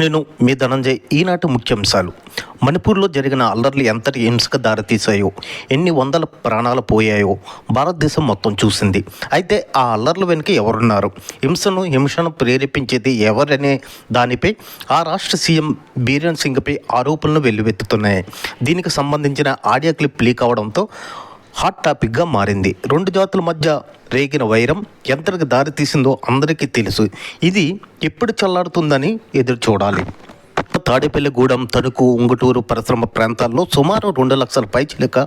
నేను మీ ధనంజయ్ ఈనాటి ముఖ్యాంశాలు. మణిపూర్లో జరిగిన అల్లర్లు ఎంతటి హింసకు దారితీశాయో ఎన్ని వందల ప్రాణాలు పోయాయో భారతదేశం మొత్తం చూసింది. అయితే ఆ అల్లర్ల వెనుక ఎవరున్నారు? హింసను హింసను ప్రేరేపించేది ఎవరనే దానిపై ఆ రాష్ట్ర సీఎం బీరేన్ సింగ్పై ఆరోపణలు వెల్లువెత్తుతున్నాయి. దీనికి సంబంధించిన ఆడియో క్లిప్ లీక్ అవడంతో హాట్ టాపిక్గా మారింది. రెండు జాతుల మధ్య రేగిన వైరం ఎంతటికి దారితీసిందో అందరికీ తెలుసు. ఇది ఎప్పుడు చల్లారుతుందని ఎదురు చూడాలి. తాడేపల్లిగూడెం తణుకు ఉంగుటూరు పరిశ్రమ ప్రాంతాల్లో సుమారు రెండు లక్షల పైచిలక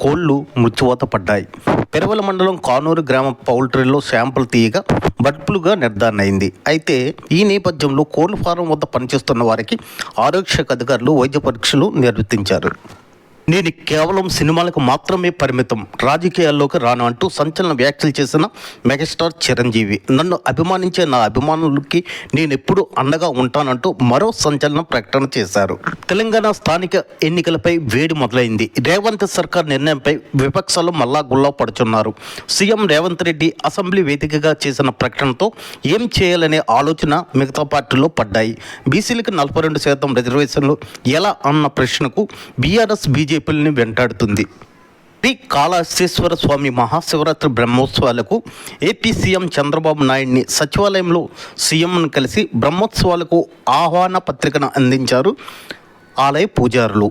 కోళ్ళు మృత్యువాత పడ్డాయి. పెరవల మండలం కానూరు గ్రామ పౌల్ట్రీలో శాంపుల్ తీయగా బడ్పులుగా నిర్ధారణ అయింది అయితే ఈ నేపథ్యంలో కోళ్ళ ఫారం వద్ద పనిచేస్తున్న వారికి ఆరోగ్య అధికారులు వైద్య పరీక్షలు నిర్వర్తించారు నేను కేవలం సినిమాలకు మాత్రమే పరిమితం. రాజకీయాల్లోకి రాను అంటూ సంచలన వ్యాఖ్యలు చేసిన మెగాస్టార్ చిరంజీవి. నన్ను అభిమానించే నా అభిమానులకి నేను ఎప్పుడు అండగా ఉంటానంటూ మరో సంచలన ప్రకటన చేశారు. తెలంగాణ స్థానిక ఎన్నికలపై వేడి మొదలైంది. రేవంత్ సర్కార్ నిర్ణయంపై విపక్షాలు మల్లా గుల్లా పడుచున్నారు. సీఎం రేవంత్ రెడ్డి అసెంబ్లీ వేదికగా చేసిన ప్రకటనతో ఏం చేయాలనే ఆలోచన మిగతా పార్టీలో పడ్డాయి. బీసీలకు నలభై రెండు శాతం రిజర్వేషన్లు ఎలా అన్న ప్రశ్నకు బీఆర్ఎస్ బీజేపీలని వెంటాడుతుంది. శ్రీ కాళహస్తీశ్వర స్వామి మహాశివరాత్రి బ్రహ్మోత్సవాలకు ఏపీ సీఎం చంద్రబాబు నాయుడిని సచివాలయంలో సీఎంను కలిసి బ్రహ్మోత్సవాలకు ఆహ్వాన పత్రికను అందించారు ఆలయ పూజారులు.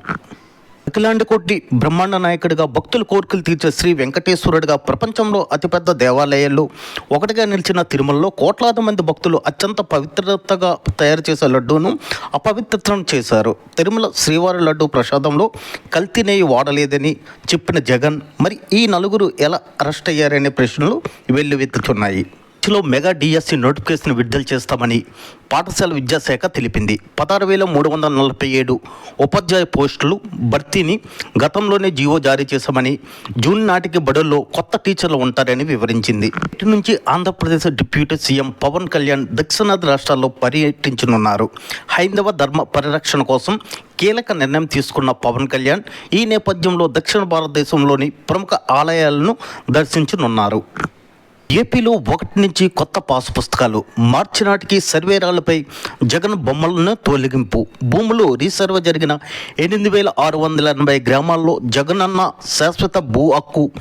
అఖిలాండ కోటి బ్రహ్మాండ నాయకుడిగా భక్తుల కోరికలు తీర్చే శ్రీ వెంకటేశ్వరుడిగా ప్రపంచంలో అతిపెద్ద దేవాలయాల్లో ఒకటిగా నిలిచిన తిరుమలలో కోట్లాది మంది భక్తులు అత్యంత పవిత్రతగా తయారు చేసే లడ్డూను అపవిత్రం చేశారు. తిరుమల శ్రీవారి లడ్డు ప్రసాదంలో కల్తీ నెయ్యి వాడలేదని చెప్పిన జగన్ మరి ఈ నలుగురు ఎలా అరెస్ట్ అయ్యారనే ప్రశ్నలు వెల్లువెత్తుతున్నాయి. మార్చిలో మెగా డిఎస్సి నోటిఫికేషన్ విడుదల చేస్తామని పాఠశాల విద్యాశాఖ తెలిపింది. పదహారు వేల మూడు వందల నలభై ఏడు ఉపాధ్యాయ పోస్టులు భర్తీని గతంలోనే జీవో జారీ చేశామని జూన్ నాటికి బడుల్లో కొత్త టీచర్లు ఉంటారని వివరించింది. ఇటు నుంచి ఆంధ్రప్రదేశ్ డిప్యూటీ సీఎం పవన్ కళ్యాణ్ దక్షిణాది రాష్ట్రాల్లో పర్యటించనున్నారు. హైందవ ధర్మ పరిరక్షణ కోసం కీలక నిర్ణయం తీసుకున్న పవన్ కళ్యాణ్ ఈ నేపథ్యంలో దక్షిణ భారతదేశంలోని ప్రముఖ ఆలయాలను దర్శించనున్నారు. ఏపీలో ఒకటి నుంచి కొత్త పాస్ పుస్తకాలు. మార్చి నాటికి సర్వేరాలపై జగన్ బొమ్మలను తొలగింపు. భూములు రీసర్వ జరిగిన ఎనిమిది వేల ఆరు వందల ఎనభై గ్రామాల్లో జగనన్న శాశ్వత భూ హక్కు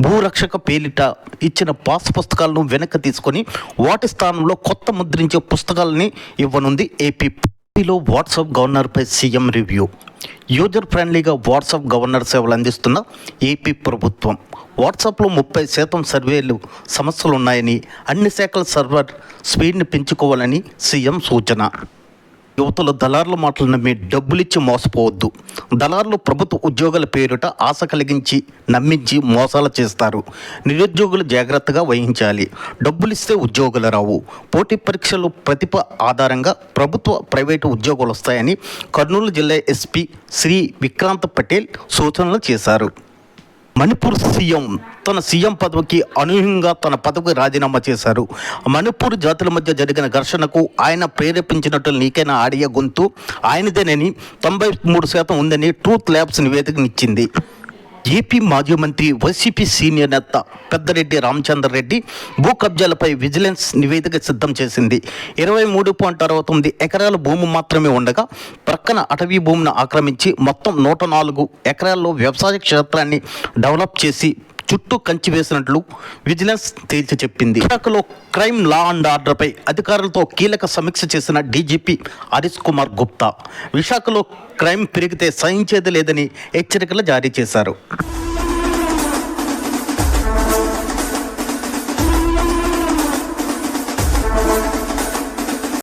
భూరక్షక పేలిట ఇచ్చిన పాస్ పుస్తకాలను వెనక్కి తీసుకొని వాటి స్థానంలో కొత్త ముద్రించే పుస్తకాలని ఇవ్వనుంది ఏపీ ఏపీలో వాట్సాప్ గవర్నర్పై సీఎం రివ్యూ. యూజర్ ఫ్రెండ్లీగా వాట్సాప్ గవర్నర్ సేవలు అందిస్తున్న ఏపీ ప్రభుత్వం. వాట్సాప్లో ముప్పై శాతం సర్వేలు సమస్యలు ఉన్నాయని అన్ని శాఖల సర్వర్ స్పీడ్ని పెంచుకోవాలని సీఎం సూచన. యువతలు దళారుల మాటలు నమ్మి డబ్బులిచ్చి మోసపోవద్దు. దళారులు ప్రభుత్వ ఉద్యోగాల పేరిట ఆశ కలిగించి నమ్మించి మోసాలు చేస్తారు. నిరుద్యోగులు జాగ్రత్తగా వహించాలి. డబ్బులిస్తే ఉద్యోగులు రావు. పోటీ పరీక్షలు ప్రతిభ ఆధారంగా ప్రభుత్వ ప్రైవేటు ఉద్యోగాలు వస్తాయని కర్నూలు జిల్లా ఎస్పీ శ్రీ విక్రాంత్ పటేల్ సూచనలు చేశారు. మణిపూర్ సీఎం తన సీఎం పదవికి అనూహ్యంగా తన పదవికి రాజీనామా చేశారు. మణిపూర్ జాతుల మధ్య జరిగిన ఘర్షణకు ఆయన ప్రేరేపించినట్లు నీకైనా ఆడియో గొంతు? ఆయనదేనని తొంభై మూడు శాతం ఉందని ట్రూత్ ల్యాబ్స్ నివేదికనిచ్చింది. ఏపీ మాజీ మంత్రి వైసీపీ సీనియర్ నేత పెద్దరెడ్డి రామచంద్రరెడ్డి భూ కబ్జాలపై విజిలెన్స్ నివేదిక సిద్ధం చేసింది. ఇరవై మూడు పాయింట్ అరవై తొమ్మిది ఎకరాల భూమి మాత్రమే ఉండగా ప్రక్కన అటవీ భూమిని ఆక్రమించి మొత్తం నూట నాలుగు ఎకరాల్లో వ్యవసాయ క్షేత్రాన్ని డెవలప్ చేసి చుట్టూ కంచి వేసినట్లు విజిలెన్స్ తేల్చి చెప్పింది. విశాఖలో క్రైమ్ లా అండ్ ఆర్డర్పై అధికారులతో కీలక సమీక్ష చేసిన డీజీపీ హరీష్ కుమార్ గుప్తా విశాఖలో క్రైమ్ పెరిగితే సహించేది లేదని హెచ్చరికలు జారీ చేశారు.